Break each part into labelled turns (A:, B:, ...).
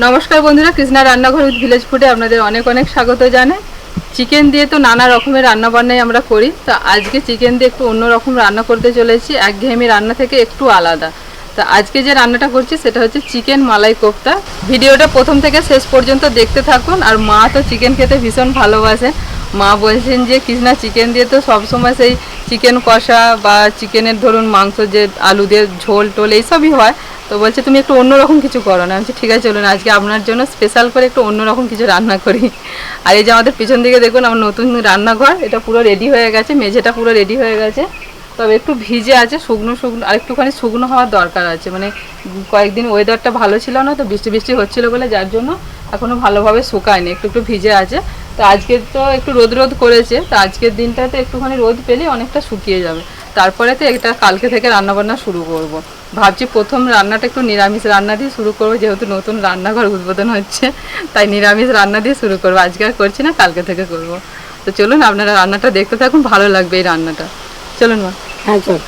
A: নমস্কার বন্ধুরা, কৃষ্ণা রান্নাঘর উইথ ভিলেজ ফুডে আপনাদের অনেক অনেক স্বাগত জানাই। চিকেন দিয়ে তো নানা রকমের রান্না বান্নাই আমরা করি, তো আজকে চিকেন দিয়ে একটু অন্যরকম রান্না করতে চলেছি, একঘেয়েমি রান্না থেকে একটু আলাদা। তো আজকে যে রান্নাটা করছি সেটা হচ্ছে চিকেন মালাই কোফতা। ভিডিওটা প্রথম থেকে শেষ পর্যন্ত দেখতে থাকুন, আর মা তো চিকেন খেতে ভীষণ ভালোবাসে। মা বলছেন যে, কৃষ্ণা চিকেন দিয়ে তো সবসময় সেই চিকেন কষা বা চিকেনের ধরুন মাংস যে আলু দিয়ে ঝোল টোল, এইসবই হয়। তো বলছে, তুমি একটু অন্যরকম কিছু করো না। আমি ঠিক আছে, চলুন, আজকে আপনার জন্য স্পেশাল করে একটু অন্যরকম কিছু রান্না করি। আর এই যে আমাদের পিছন দিকে দেখুন, আমার নতুন রান্নাঘর, এটা পুরো রেডি হয়ে গেছে, মেঝেটা পুরো রেডি হয়ে গেছে। তবে একটু ভিজে আছে, শুকনো শুকনো আর একটুখানি শুকনো হওয়ার দরকার আছে। মানে কয়েকদিন ওয়েদারটা ভালো ছিল না, তো বৃষ্টি বৃষ্টি হচ্ছিল বলে যার জন্য এখনও ভালোভাবে শুকায়নি, একটু একটু ভিজে আছে। তো আজকে তো একটু রোদ রোদ করেছে, তো আজকের দিনটাতে একটুখানি রোদ পেলেই অনেকটা শুকিয়ে যাবে। তারপরে তো এটা কালকে থেকে রান্না বান্না শুরু করব। ভাবছি প্রথম রান্নাটা একটু নিরামিষ রান্না দিয়ে শুরু করব, যেহেতু নতুন রান্নাঘর উদ্বোধন হচ্ছে, তাই নিরামিষ রান্না দিয়ে শুরু করব। আজকে আর করছি না, কালকে থেকে করব। তো চলুন আপনারা রান্নাটা দেখতে থাকুন, ভালো লাগবে এই রান্নাটা। চলুন মা।
B: হ্যাঁ চল।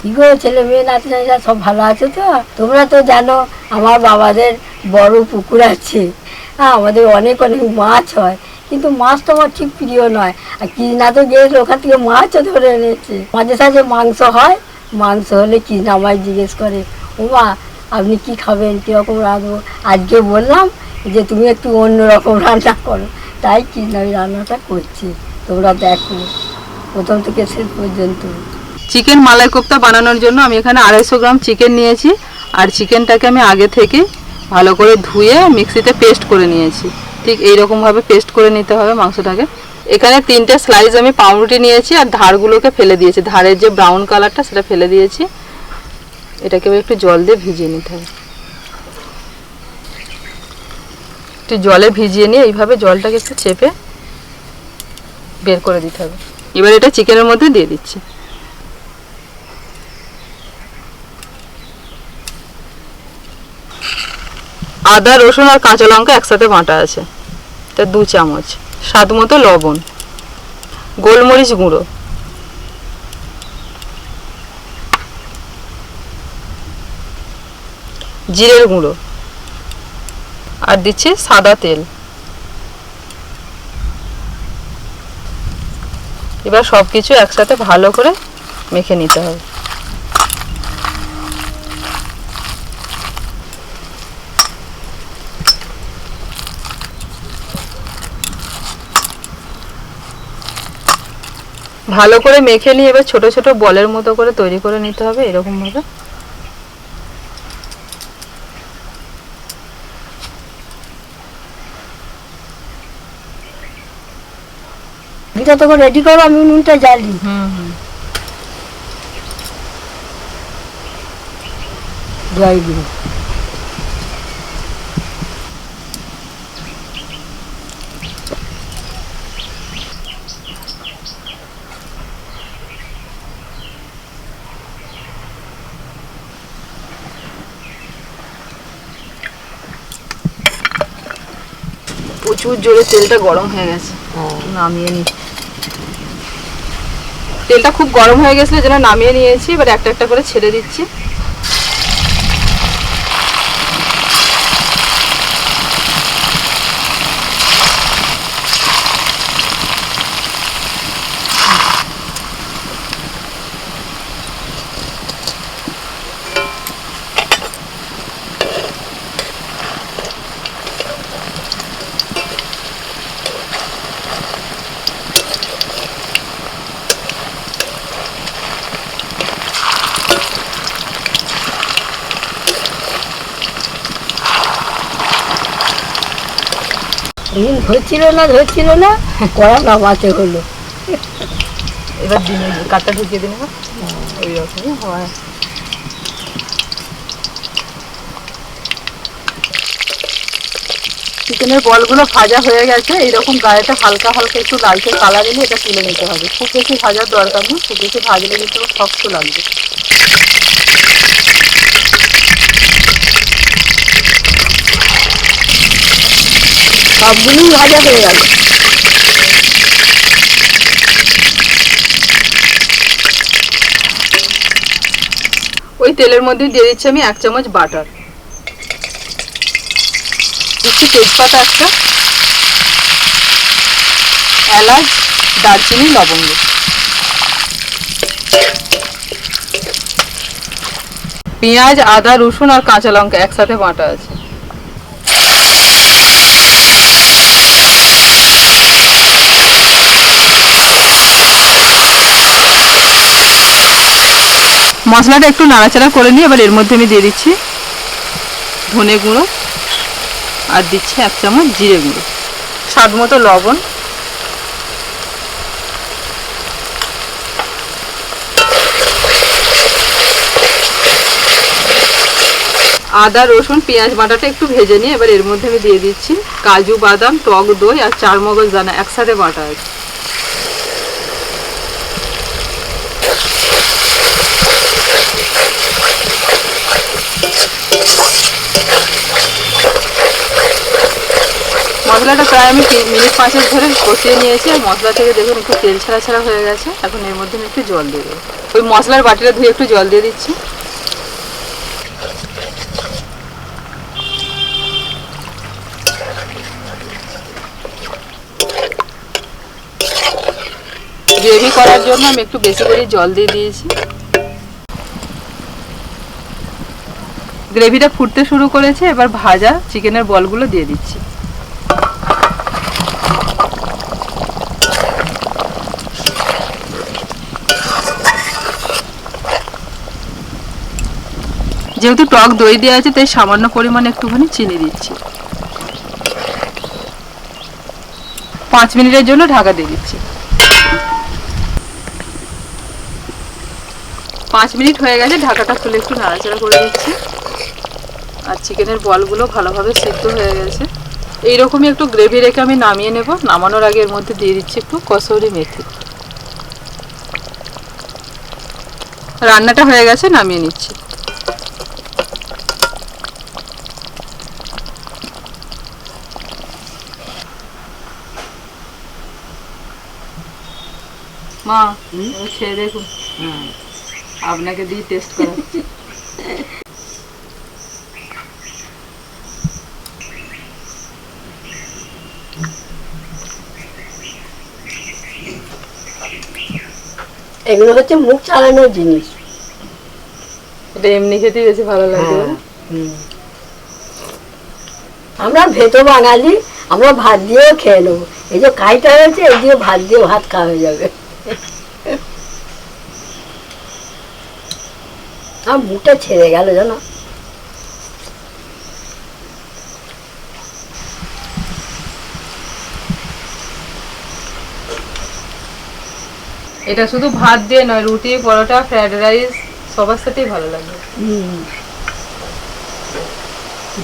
B: কি গো ছেলে মেয়ে, নাতি সব ভালো আছে তো? তোমরা তো জানো, আমার বাবাদের বড় পুকুর আছে। হ্যাঁ আমাদের অনেক অনেক মাছ হয়। কিন্তু মাছ তো আমার ঠিক প্রিয় নয়। আর কৃষ্ণা তো গিয়েছিল, ওখান থেকে মাছও ধরে এনেছে। মাঝে সাঝে মাংস হয়। মাংস হলে কৃষ্ণা আমায় জিজ্ঞেস করে, ও মা, আপনি কি খাবেন? কীরকম রাঁধবো আজকে বললাম যে, তুমি একটু অন্যরকম রান্না করো। তাই কৃষ্ণা ওই রান্নাটা করছি। তোমরা দেখো। প্রথম থেকে শেষ পর্যন্ত।
A: চিকেন মালাই কোপ্তা বানানোর জন্য আমি এখানে আড়াইশো গ্রাম চিকেন নিয়েছি। আর চিকেনটাকে আমি আগে থেকে ভালো করে ধুয়ে মিক্সিতে পেস্ট করে নিয়েছি। ঠিক এইরকমভাবে পেস্ট করে নিতে হবে মাংসটাকে। এখানে তিনটে স্লাইস আমি পাউরুটি নিয়েছি আর ধারগুলোকে ফেলে দিয়েছি। ধারের যে ব্রাউন কালারটা সেটা ফেলে দিয়েছি। এটাকে একটু জল দিয়ে ভিজিয়ে নিতে হবে। একটু জলে ভিজিয়ে নিয়ে এইভাবে জলটাকে একটু চেপে বের করে দিতে হবে। এবার এটা চিকেনের মধ্যে দিয়ে দিচ্ছি। আদা, রসুন আর কাঁচা লঙ্কা একসাথে বাটা আছে। এটা দু চামচ। স্বাদ মতো লবণ। গোলমরিচ গুঁড়ো। জিরের গুঁড়ো। আর দিচ্ছি সাদা তেল। এবার সব কিছু একসাথে ভালো করে মেখে নিতে হবে। ভালো করে মেখে নিয়ে এবার ছোট ছোট বলের মতো করে তৈরি করে নিতে হবে এরকম ভাবে।
B: এটা রেডি করো আমি নুনটা জ্বালি।
A: হুম হুম।
B: জয় গুরু।
A: প্রচুর জোরে তেলটা গরম হয়ে গেছে। নামিয়ে নি। তেলটা খুব গরম হয়ে গেছিল যেন নামিয়ে নিয়েছি এবার একটা একটা করে ছেড়ে দিচ্ছি।
B: দিন ধরছিল না ধরছিল না কড়া নামাতে হলো।
A: এবার দিনে কাঠটা ঢুকিয়ে দিন ওই রকমই হয়। চিকেনের বলগুলো ভাজা হয়ে গেছে এইরকম গায়েটা হালকা হালকা একটু লালচে কালার এলে এটা তুলে নিতে হবে। খুব বেশি ভাজার দরকার নেই খুব বেশি ভাজলে কিন্তু শক্ত লাগবে।
B: সবগুলোই ভাজা হয়ে গেল।
A: ওই তেলের মধ্যে দিয়ে দিচ্ছি আমি এক চামচ বাটার। দিচ্ছি তেজপাতা একটা, এলাচ, দারচিনি, লবঙ্গ। পেঁয়াজ, আদা, রসুন আর কাঁচা লঙ্কা একসাথে বাটা আছে। মশলাটা একটু নাড়াচাড়া করে নিয়ে এবার এর মধ্যে আমি দিয়ে দিচ্ছি ধনে গুঁড়ো আর দিচ্ছি এক চামচ জিরে গুঁড়ো। স্বাদ মতো লবণ। আদা, রসুন, পেঁয়াজ বাটাটা একটু ভেজে নিয়ে এবার এর মধ্যে আমি দিয়ে দিচ্ছি। কাজু, বাদাম, টক দই আর চার মগজ দানা একসাথে বাটা আছে। মশলাটা প্রায় আমি মিনিট পাঁচেক ধরে কষিয়ে নিয়েছি। আর মশলা থেকে দেখুন একটু তেল ছাড়া ছাড়া হয়ে গেছে। এখন এর মধ্যে একটু জল দিয়ে দেবো। ওই মশলার বাটিটা ধুয়ে একটু জল দিয়ে দিচ্ছি। গ্রেভি করার জন্য আমি একটু বেশি করে জল দিয়ে দিয়েছি। গ্রেভিটা ফুটতে শুরু করেছে। এবার ভাজা চিকেনের বলগুলো দিয়ে দিচ্ছি। যেহেতু টক দই দেওয়া আছে, তাই সামান্য পরিমাণে একটুখানি চিনি দিচ্ছি। পাঁচ মিনিটের জন্য ঢাকা দিয়ে দিচ্ছি। পাঁচ মিনিট হয়ে গেছে, ঢাকাটা খুলে একটু নাড়াচাড়া করে দিচ্ছি। আর চিকেনের বলগুলো ভালোভাবে সিদ্ধ হয়ে গেছে। এইরকমই একটু গ্রেভি রেখে আমি নামিয়ে নেব। নামানোর আগে এর মধ্যে দিয়ে দিচ্ছি একটু কসৌরি মেথি। রান্নাটা হয়ে গেছে, নামিয়ে নিচ্ছি। মা খেয়ে দেখুন। আপনাকে দিয়ে টেস্ট করাচ্ছি
B: এগুলো হচ্ছে মুখ চালানোর জিনিস।
A: এটা এমনি খেতেই বেশি ভালো লাগে
B: হ্যাঁ। আমরা ভেতো বাঙালি আমরা ভাত দিয়েও খেয়ে নেব। এই যে কাইটা হয়েছে এই দিয়ে ভাত দিয়ে ভাত খাওয়া হয়ে যাবে। আমার মুখটা ছেড়ে গেল জানো?
A: এটা শুধু ভাত দিয়ে নয় রুটি পরোটা ফ্রাইড রাইস সবার সাথেই ভালো লাগে।
B: হুম।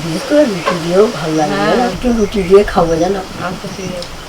B: বিশেষ করে রুটি দিয়েও ভালো লাগে
A: হ্যাঁ।
B: একটু রুটি দিয়ে খাব জানো?
A: আচ্ছা ঠিক আছে।